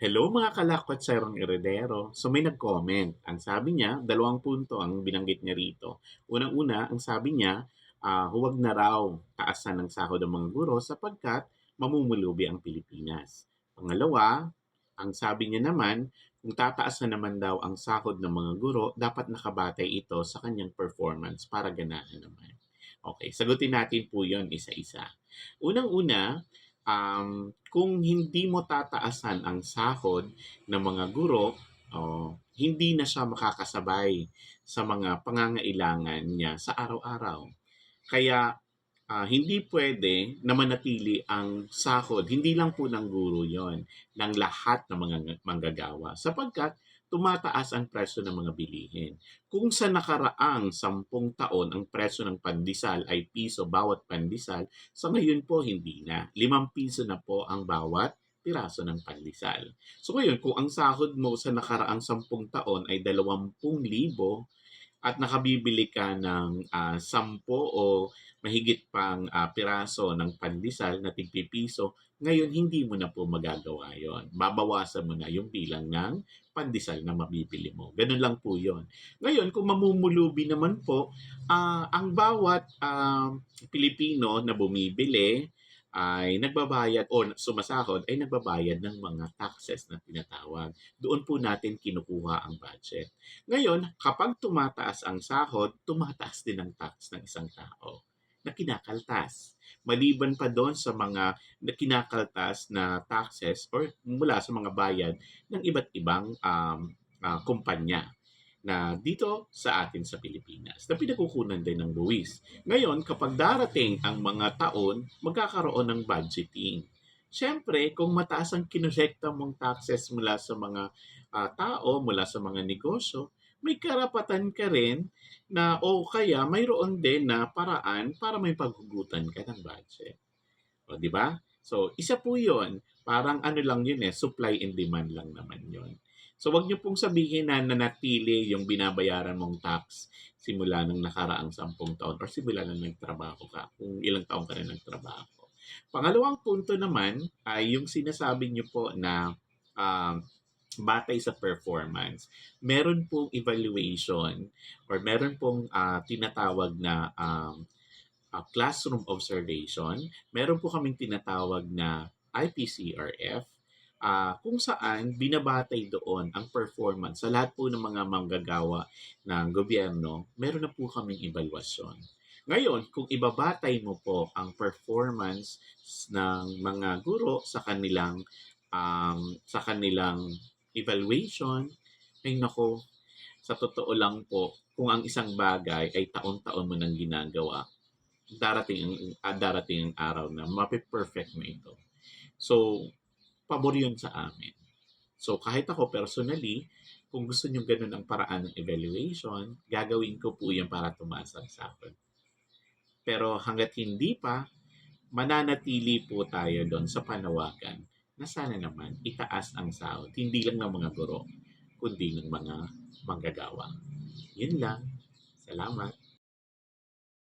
Hello mga kalakwat sa Heredero. So may nag-comment. Ang sabi niya, dalawang punto ang binanggit niya rito. Unang-una, ang sabi niya, ah, huwag na raw taasan ng sahod ng mga guro sapagkat mamumulubi ang Pilipinas. Pangalawa, ang sabi niya naman, kung tataas na naman daw ang sahod ng mga guro, dapat nakabatay ito sa kanyang performance para ganahan naman. Okay, sagutin natin po yon isa-isa. Unang-una, um, kung hindi mo tataasan ang sahod ng mga guro, oh, hindi na siya makakasabay sa mga pangangailangan niya sa araw-araw. Kaya ah, hindi pwede na manatili ang sahod, hindi lang po ng guro yon, ng lahat ng mga manggagawa. Sapagkat tumataas ang presyo ng mga bilihin. Kung sa nakaraang sampung taon ang presyo ng pandesal ay piso bawat pandesal, sa ngayon po hindi na. Limang piso na po ang bawat piraso ng pandesal. So ngayon, kung ang sahod mo sa nakaraang sampung taon ay dalawampung libo at nakabibili ka ng ah, sampo o mahigit pang ah, piraso ng pandesal na tigpipiso, ngayon hindi mo na po magagawa yon. Babawasan mo na yung bilang ng pandesal na mabibili mo. Ganun lang po yon. Ngayon, kung mamumulubi naman po, ah, ang bawat ah, Pilipino na bumibili ay nagbabayad o sumasahod ay nagbabayad ng mga taxes na tinatawag. Doon po natin kinukuha ang budget. Ngayon, kapag tumataas ang sahod, tumataas din ang tax ng isang tao na kinakaltas. Maliban pa doon sa mga na kinakaltas na taxes or mula sa mga bayad ng iba't ibang um, ah, kumpanya na dito sa atin sa Pilipinas na pinagkukunan din ng buwis. Ngayon, kapag darating ang mga taon, magkakaroon ng budgeting. Siyempre, kung mataas ang kinolekta mong taxes mula sa mga ah, tao, mula sa mga negosyo, may karapatan ka rin na o kaya mayroon din na paraan para may paghugutan ka ng budget. O, di ba? So, isa po yun. Parang ano lang yun eh, supply and demand lang naman yun. So, wag niyo pong sabihin na nanatili yung binabayaran mong tax simula ng nakaraang sampung taon or simula nang nagtrabaho ka, kung ilang taon ka rin nagtrabaho. Pangalawang punto naman ay yung sinasabi niyo po na um, batay sa performance. Meron pong evaluation or meron pong ah, tinatawag na um, ah, classroom observation. Meron po kaming tinatawag na IPCRF ah, kung saan binabatay doon ang performance sa lahat po ng mga manggagawa ng gobyerno, meron na po kaming evaluasyon. Ngayon, kung ibabatay mo po ang performance ng mga guro sa kanilang um, sa kanilang evaluation, ay nako, sa totoo lang po, kung ang isang bagay ay taon-taon mo nang ginagawa, darating ah, darating ang araw na mape-perfect mo ito. So, pabor yun sa amin. So, kahit ako personally, kung gusto nyo ganun ang paraan ng evaluation, gagawin ko po yan para tumaas ang sahod. Pero hanggat hindi pa, mananatili po tayo doon sa panawagan na sana naman itaas ang sahod, hindi lang ng mga guro, kundi ng mga manggagawa. Yun lang. Salamat.